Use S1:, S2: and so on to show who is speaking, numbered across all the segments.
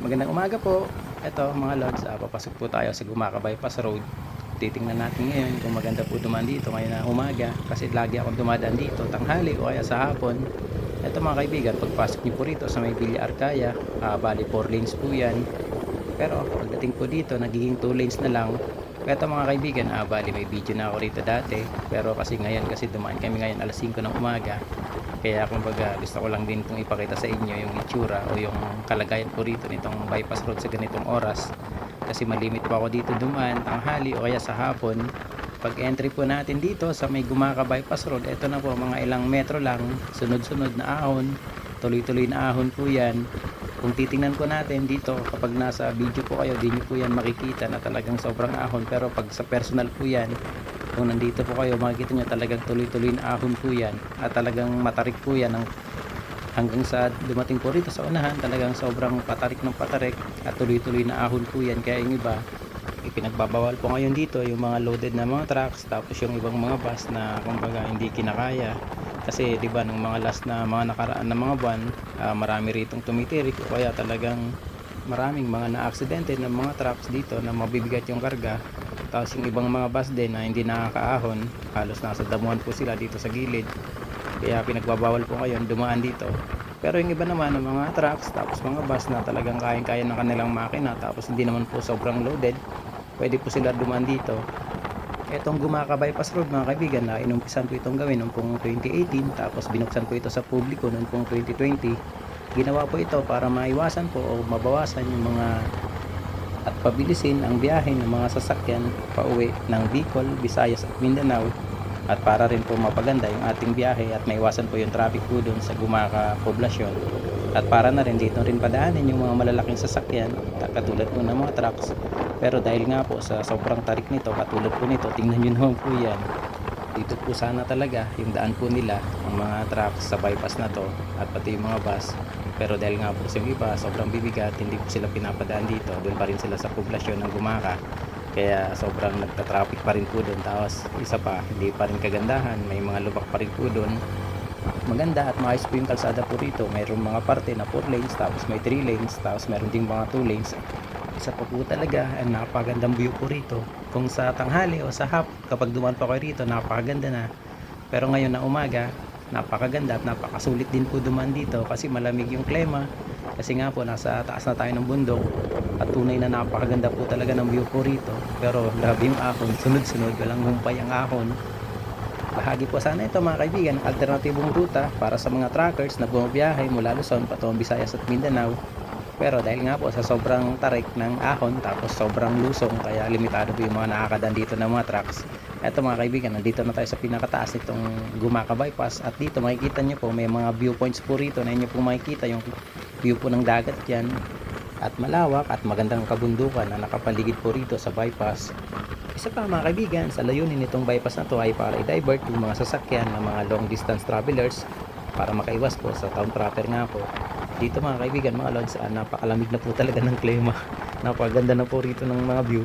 S1: Magandang umaga po. Ito mga lods, ah, papasok po tayo sa Gumaka Bypass Road. Titingnan natin ngayon kung maganda po dumaan dito ngayon na umaga kasi lagi akong dumadaan dito tanghali o kaya sa hapon. Ito mga kaibigan, pagpasok niyo po rito sa may Villa Arcaya, ah, bali 4 lanes po yan. Pero pagdating po dito, nagiging 2 lanes na lang. Ito mga kaibigan, ah, bali may video na ako rito dati. Pero kasi ngayon, kasi dumaan kami ngayon alas 5 ng umaga. Kaya kumbaga gusto ko lang din itong ipakita sa inyo yung itsura o yung kalagayan po rito nitong bypass road sa ganitong oras. Kasi malimit po ako dito dumaan, tanghali o kaya sa hapon. Pag entry po natin dito sa may Gumaka Bypass Road, ito na po mga ilang metro lang, sunod-sunod na ahon, tuloy-tuloy na ahon po yan. Kung titingnan po natin dito, kapag nasa video po kayo, di nyo po yan makikita na talagang sobrang ahon. Pero pag sa personal po yan, kung nandito po kayo, makikita nyo talagang tuloy-tuloy na ahon po yan. At talagang matarik po yan ng hanggang sa dumating po rito sa unahan, talagang sobrang patarik ng patarik at tuloy-tuloy na ahon po yan. Kaya yung iba, ipinagbabawal po ngayon dito yung mga loaded na mga trucks tapos yung ibang mga bus na kumbaga hindi kinakaya kasi di ba nung mga last na mga nakaraan na mga buwan ah, marami ritong tumitirik kaya talagang maraming mga na-aksidente ng mga trucks dito na mabibigat yung karga tapos yung ibang mga bus din na hindi nakakaahon halos nasa damuhan po sila dito sa gilid. Kaya pinagbabawal po ngayon dumaan dito. Pero yung iba naman ng mga trucks tapos mga bus na talagang kayang-kaya ng kanilang makina tapos hindi naman po sobrang loaded pwede po sila dumaan dito. Etong Gumaka Bypass Road mga kaibigan na inumpisan po itong gawin noong pong 2018 tapos binuksan po ito sa publiko noong pong 2020 ginawa po ito para maiwasan po o mabawasan yung mga at pabilisin ang biyahe ng mga sasakyan pauwi ng Bicol, Visayas at Mindanao. At para rin po mapaganda yung ating biyahe at maiwasan po yung traffic po dun sa Gumaka poblasyon at para na rin dito rin padaanin yung mga malalaking sasakyan katulad po ng mga trucks. Pero dahil nga po sa sobrang tarik nito katulad po nito tingnan nyo naman po yan. Dito po sana talaga yung daan po nila ang mga trucks sa bypass na to at pati yung mga bus pero dahil nga po sa iba sobrang bibigat hindi po sila pinapadaan dito doon pa rin sila sa poblasyon ng Gumaka kaya sobrang nagta-traffic pa rin po doon. Tapos isa pa hindi pa rin kagandahan may mga lubak pa rin po doon. Maganda at maayos po yung kalsada po rito. Mayroong mga parte na 4 lanes tapos may 3 lanes tapos mayroon ding mga 2 lanes. Isa pa po talaga ang napagandang view po rito. Kung sa tanghali o sa hap kapag dumaan pa kayo rito napakaganda na. Pero ngayon na umaga napakaganda at napakasulit din po dumaan dito kasi malamig yung klima. Kasi nga po nasa taas na tayo ng bundok at tunay na napakaganda po talaga ng view po rito. Pero grabe yung ahon sunod-sunod walang humpay ang ahon. Bahagi po sana ito mga kaibigan ng alternatibong ruta para sa mga truckers na bumabiyahe mula Luzon patungong Visayas at Mindanao. Pero dahil nga po sa sobrang tarik ng ahon tapos sobrang lusong kaya limitado po yung mga nakakadaan dito ng mga trucks. Eto mga kaibigan, nandito na tayo sa pinakataas nitong Gumaka Bypass at dito makikita nyo po may mga viewpoints po rito na inyo po makikita yung view po ng dagat yan at malawak at magandang kabundukan na nakapaligid po rito sa bypass. Isa pa mga kaibigan, sa layunin nitong bypass na to ay para i-divert yung mga sasakyan ng mga long distance travelers para makaiwas po sa town proper nga po dito mga kaibigan, mga lods, ah, napakalamig na po talaga ng klima. Napakaganda na po rito ng mga view.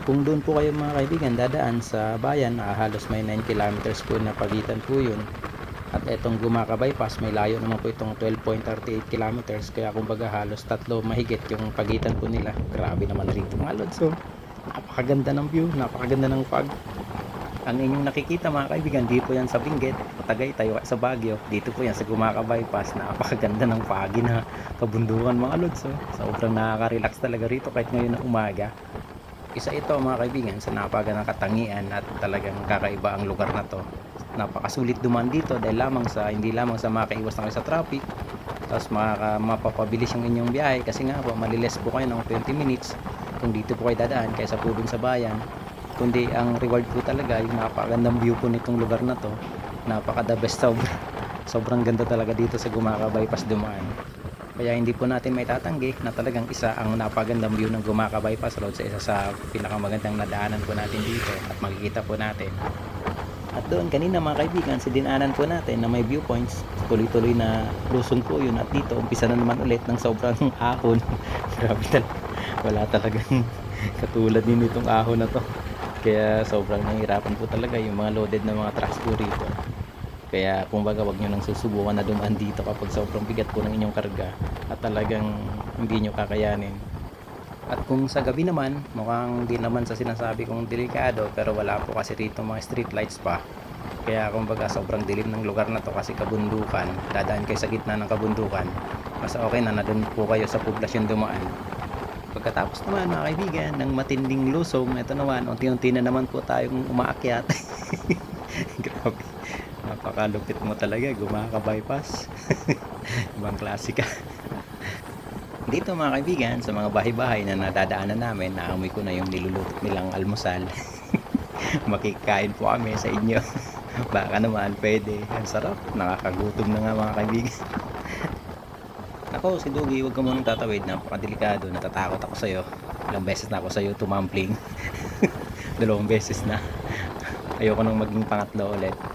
S1: Kung doon po kayo mga kaibigan dadaan sa bayan, ah, halos may 9 kilometers po na pagitan po yun. At etong Gumaka Bypass, may layo naman po itong 12.38 kilometers. Kaya kumbaga halos tatlo mahigit yung pagitan po nila. Grabe naman rito mga lods. So, napakaganda ng view, napakaganda ng fog ang inyong nakikita mga kaibigan dito yan sa Benguet Patagay tayo sa Baguio dito po yan sa Gumaka Bypass napakaganda ng pagi na kabundukan mga lods so, sobrang nakaka-relax talaga rito kahit ngayon na umaga isa ito mga kaibigan sa napagandang katangian at talagang kakaiba ang lugar na to. Napakasulit duman dito dahil lamang sa hindi lamang sa makaiwas na kayo sa traffic tapos makaka, mapapabilis yung inyong biyahe kasi nga po maliles po kayo ng 20 minutes kung dito po kayo dadaan kaysa po dun sa bayan. Kundi ang reward po talaga yung napakagandang view po nitong lugar na to. Napaka the best. Sobra, sobrang ganda talaga dito sa Gumaka Bypass dumaan kaya hindi po natin may tatanggi na talagang isa ang napagandang view ng Gumaka Bypass Road sa isa sa pinakamagandang nadaanan po natin dito at makikita po natin. At doon kanina mga kaibigan sa dinaanan po natin na may viewpoints tuloy-tuloy na lusong po yun. At dito umpisa na naman ulit ng sobrang ahon. Grabe talaga wala talagang katulad din itong ahon na to. Kaya sobrang nahihirapan po talaga yung mga loaded na mga trucks po rito Kaya kumbaga wag nyo nang susubukan na dumaan dito kapag sobrang bigat po ng inyong karga at talagang hindi nyo kakayanin. At kung sa gabi naman, mukhang di naman sa sinasabi kong delikado pero wala po kasi rito mga street lights pa. Kaya kumbaga sobrang dilim ng lugar na to kasi kabundukan. Dadaan kayo sa gitna ng kabundukan. Mas okay na na doon po kayo sa poblasyon dumaan. Pagkatapos naman mga kaibigan ng matinding lusong, ito naman, unti-unti na naman po tayong umaakyat. Grabe. Napakalupit mo talaga, gumaka-bypass. Ibang klase ka. Dito mga kaibigan, sa mga bahay-bahay na nadadaanan namin, naamoy ko na yung niluluto nilang almusal. Makikain po kami sa inyo. Baka naman pwede. Ang sarap. Nakakagutom na nga mga kaibigan. Nako, si Dugi, huwag ka munang tatawid. Napakadelikado. Natatakot ako sa'yo. Ilang beses na ako sa'yo tumampling. Dalawang beses na. Ayoko nang maging pangatlo ulit.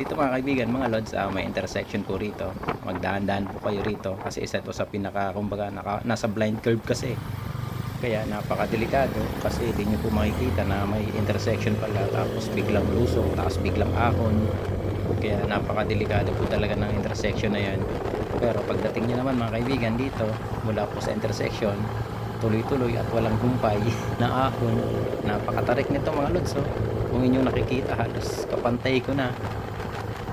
S1: Dito mga kaibigan, mga lods, ah, may intersection po rito. Magdahan-dahan po kayo rito kasi isa to sa pinaka, kumbaga, naka, nasa blind curve kasi. Kaya napakadelikado kasi hindi nyo po makikita na may intersection pala tapos biglang lusong, tapos biglang ahon. Kaya napakadelikado po talaga ng intersection na yan. Pero pagdating nyo naman mga kaibigan dito, mula po sa intersection, tuloy-tuloy at walang humpay na ahon. Napakatarik nito mga lods. Oh. Kung inyong nakikita, halos kapantay ko na.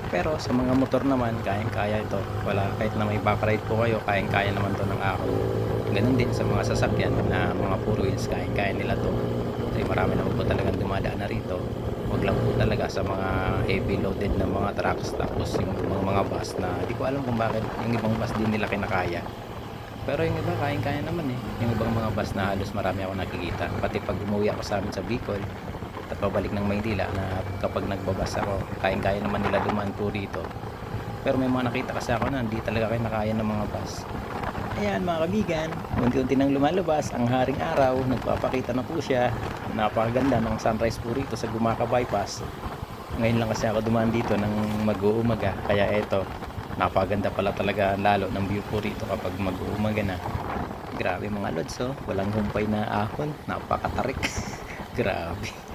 S1: Pero sa mga motor naman, kayang-kaya ito. Wala, kahit na may backride po kayo, kayang-kaya naman to ng ahon. Ganun din sa mga sasakyan na mga four wheels, kayang-kaya nila to. Kasi marami naman po talagang dumadaan na rito. Huwag lang po talaga sa mga heavy loaded na mga trucks tapos yung mga, mga bus na di ko alam kung bakit yung ibang bus din nila kinakaya. Pero yung iba, kayang-kaya naman eh. Yung ibang mga bus na halos marami ako nakikita. Pati pag umuwi ako sa amin sa Bicol, pabalik ng Maynila na kapag nagbabas ako, kayang-kaya naman nila dumaan po rito. Pero may mga nakita kasi ako na hindi talaga kayo nakaya ng mga bus. Ayan mga kabigan, unti-unti nang lumalabas ang haring araw, nagpapakita na po siya. Napakaganda ng sunrise po rito sa Gumaka Bypass. Ngayon lang kasi ako dumaan dito ng mag-uumaga, kaya eto, napakaganda pala talaga lalo ng view po rito kapag mag-uumaga na. Grabe mga lods oh, walang humpay na ahon, napakatarik. Grabe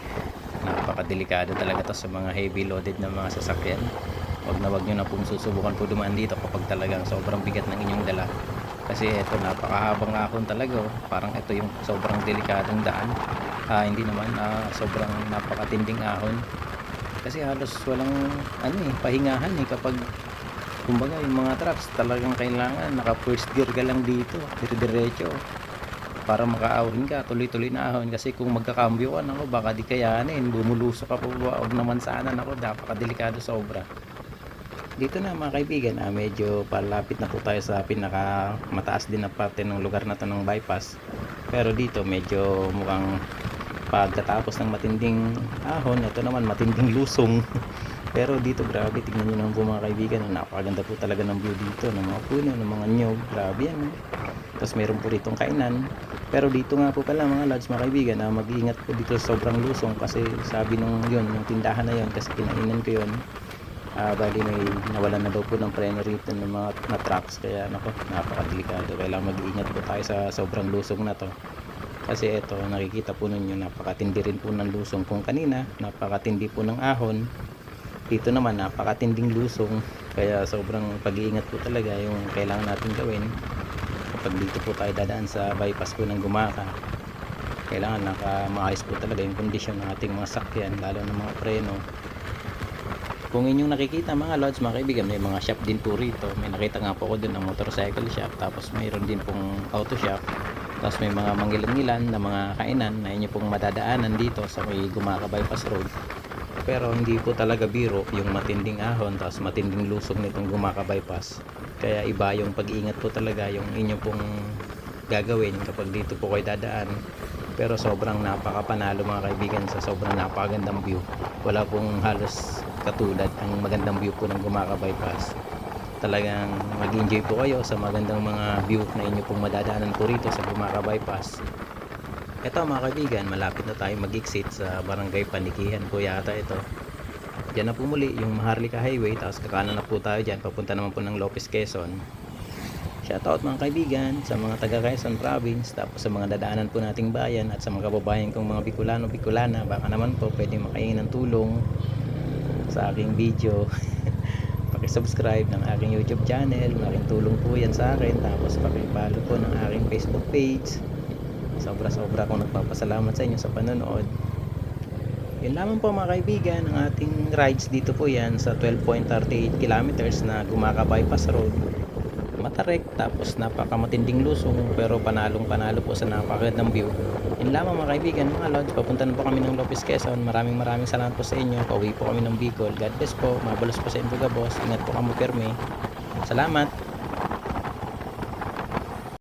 S1: napakadelikado talaga to sa mga heavy loaded na mga sasakyan. Wag na wag nyo na pong susubukan po dumaan dito kapag talagang sobrang bigat ng inyong dala. Kasi ito napakahabang ahon talaga oh. parang ito yung sobrang delikadong daan. Ah, hindi naman ah, sobrang napakatinding ahon. Kasi halos walang ano eh pahingahan eh kapag kumbaga yung mga trucks talagang kailangan naka first gear ka lang dito dire-diretso para makaahon ka tuloy-tuloy na ahon. Kasi kung magkakambyo ka nako baka di kayanin. Bumulusok ka po huwag naman sana nako napakadelikado sobra. Dito na mga kaibigan ah, medyo palapit na po tayo sa pinaka mataas din na parte ng lugar na to ng bypass. Pero dito medyo mukhang pagkatapos ng matinding ahon ito naman matinding lusong. Pero dito grabe tingnan nyo naman po mga kaibigan napakaganda po talaga ng view dito ng mga puno ng mga nyog grabe yan eh. Tapos meron po ritong kainan. Pero dito nga po pala mga lads mga kaibigan na mag-iingat po dito sa sobrang lusong kasi sabi nung yun yung tindahan na yun kasi kinainan ko yun Ah, bali may nawalan na daw po ng preno rito ng mga na trucks. Kaya nako napakadelikado. Kailangan mag-iingat po tayo sa sobrang lusong na to. Kasi ito nakikita po ninyo napakatindi rin po ng lusong kung kanina napakatindi po ng ahon. Dito naman napakatinding lusong. Kaya sobrang pag-iingat po talaga yung kailangan natin gawin kapag dito po tayo dadaan sa bypass po ng gumaka kailangan naka maayos po talaga yung kondisyon ng ating mga sakyan lalo ng mga preno. Kung inyong nakikita mga lods mga kaibigan may mga shop din po rito. May nakita nga po ako dun ng motorcycle shop tapos mayroon din pong auto shop. Tapos may mga mangilan-ngilan na mga kainan na inyo pong madadaanan dito sa may Gumaka Bypass Road pero hindi po talaga biro yung matinding ahon tapos matinding lusog nitong Gumaka Bypass kaya iba yung pag-iingat po talaga yung inyo pong gagawin kapag dito po kayo dadaan. Pero sobrang napakapanalo mga kaibigan sa sobrang napakagandang view. Wala pong halos katulad ang magandang view po ng Gumaka Bypass talagang mag-enjoy po kayo sa magandang mga view na inyo pong madadaanan po rito sa Gumaka Bypass ito mga kaibigan malapit na tayo mag-exit sa barangay Panikihan po yata ito Diyan na po muli yung Maharlika Highway tapos kakanan na po tayo dyan papunta naman po ng Lopez Quezon Shoutout mga kaibigan sa mga taga Quezon Province tapos sa mga dadaanan po nating bayan at sa mga kababayan kong mga Bicolano Bicolana baka naman po pwede makaingin ng tulong sa aking video pakisubscribe ng aking YouTube channel. Malaking tulong po yan sa akin. Tapos pakipalo po ng aking Facebook page. Sobra-sobra akong nagpapasalamat sa inyo sa panonood. Yun lamang po mga kaibigan, ang ating rides dito po yan sa 12.38 kilometers na Gumaka Bypass Road. Matarek, tapos napakamatinding lusong pero panalong panalo po sa napakagandang view. Yun lamang mga kaibigan, mga lods, papunta na po kami ng Lopez Quezon. Maraming maraming salamat po sa inyo. Pauwi po kami ng Bicol. God bless po, mabalos po sa Imbuga Boss. Ingat po kamo perme. Salamat.